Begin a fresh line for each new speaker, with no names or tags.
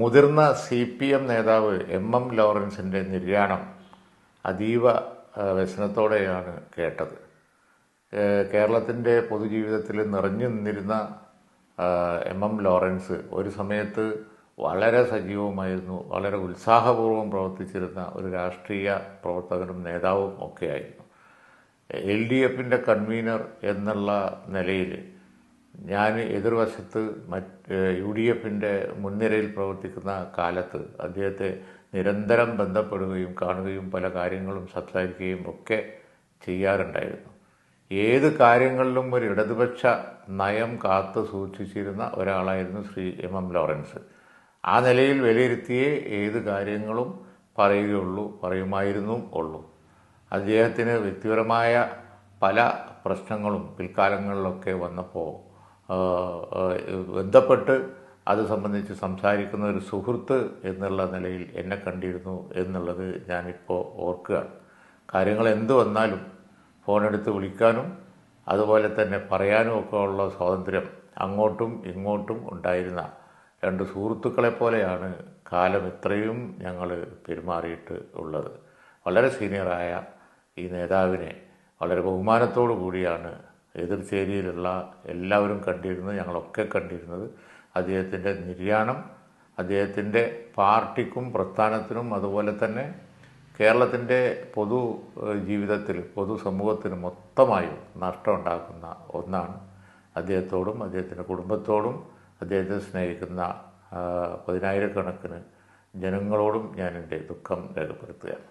മുതിർന്ന C P M നേതാവ് M M ലോറൻസിന്റെ നിര്യാണം അതീവ വ്യസനത്തോടെയാണ് കേട്ടത്. കേരളത്തിന്റെ പൊതുജീവിതത്തിൽ നിറഞ്ഞു നിന്നിരുന്ന എം എം ലോറൻസ് ഒരു സമയത്ത് വളരെ സജീവമായിരുന്നു വളരെ ഉത്സാഹപൂർവം പ്രവർത്തിച്ചിരുന്ന ഒരു രാഷ്ട്രീയ പ്രവർത്തകനും നേതാവും ഒക്കെയായിരുന്നു. എൽ ഡി എഫിന്റെ കൺവീനർ എന്നുള്ള നിലയിൽ ഞാൻ എതിർവശത്ത് മറ്റ് യു ഡി എഫിന്റെ മുൻനിരയിൽ പ്രവർത്തിക്കുന്ന കാലത്ത് അദ്ദേഹത്തെ നിരന്തരം ബന്ധപ്പെടുകയും കാണുകയും പല കാര്യങ്ങളും സംസാരിക്കുകയും ഒക്കെ ചെയ്യാറുണ്ടായിരുന്നു. ഏത് കാര്യങ്ങളിലും ഒരു ഇടതുപക്ഷ നയം കാത്തു സൂക്ഷിച്ചിരുന്ന ഒരാളായിരുന്നു ശ്രീ എം എം ലോറൻസ്. ആ നിലയിൽ വിലയിരുത്തിയേ ഏത് കാര്യങ്ങളും പറയുകയുള്ളൂ പറയുമായിരുന്നു ഉള്ളൂ. അദ്ദേഹത്തിന് വ്യക്തിപരമായ പല പ്രശ്നങ്ങളും പിൽക്കാലങ്ങളിലൊക്കെ വന്നപ്പോൾ ബന്ധപ്പെട്ട് അത് സംബന്ധിച്ച് സംസാരിക്കുന്ന ഒരു സുഹൃത്ത് എന്നുള്ള നിലയിൽ എന്നെ കണ്ടിരുന്നു എന്നുള്ളത് ഞാനിപ്പോൾ ഓർക്കുകയാണ്. കാര്യങ്ങൾ എന്ത് വന്നാലും ഫോണെടുത്ത് വിളിക്കാനും അതുപോലെ തന്നെ പറയാനും ഒക്കെ ഉള്ള സ്വാതന്ത്ര്യം അങ്ങോട്ടും ഇങ്ങോട്ടും ഉണ്ടായിരുന്ന രണ്ട് സുഹൃത്തുക്കളെ പോലെയാണ് കാലം ഇത്രയും ഞങ്ങൾ പെരുമാറിയിട്ട് ഉള്ളത്. വളരെ സീനിയറായ ഈ നേതാവിനെ വളരെ ബഹുമാനത്തോടു കൂടിയാണ് എതിർചേരിയിലുള്ള എല്ലാവരും കണ്ടിരുന്നത് ഞങ്ങളൊക്കെ കണ്ടിരുന്നത് അദ്ദേഹത്തിന്റെ നിര്യാണം അദ്ദേഹത്തിന്റെ പാർട്ടിക്കും പ്രസ്ഥാനത്തിനും അതുപോലെ തന്നെ കേരളത്തിന്റെ പൊതു ജീവിതത്തിൽ പൊതു സമൂഹത്തിന് മൊത്തമായും നഷ്ടമുണ്ടാക്കുന്ന ഒന്നാണ് അദ്ദേഹത്തോടും അദ്ദേഹത്തിന്റെ കുടുംബത്തോടും അദ്ദേഹത്തെ സ്നേഹിക്കുന്ന പതിനായിരക്കണക്കിന് ജനങ്ങളോടും ഞാൻ എന്റെ ദുഃഖം രേഖപ്പെടുത്തുകയാണ്.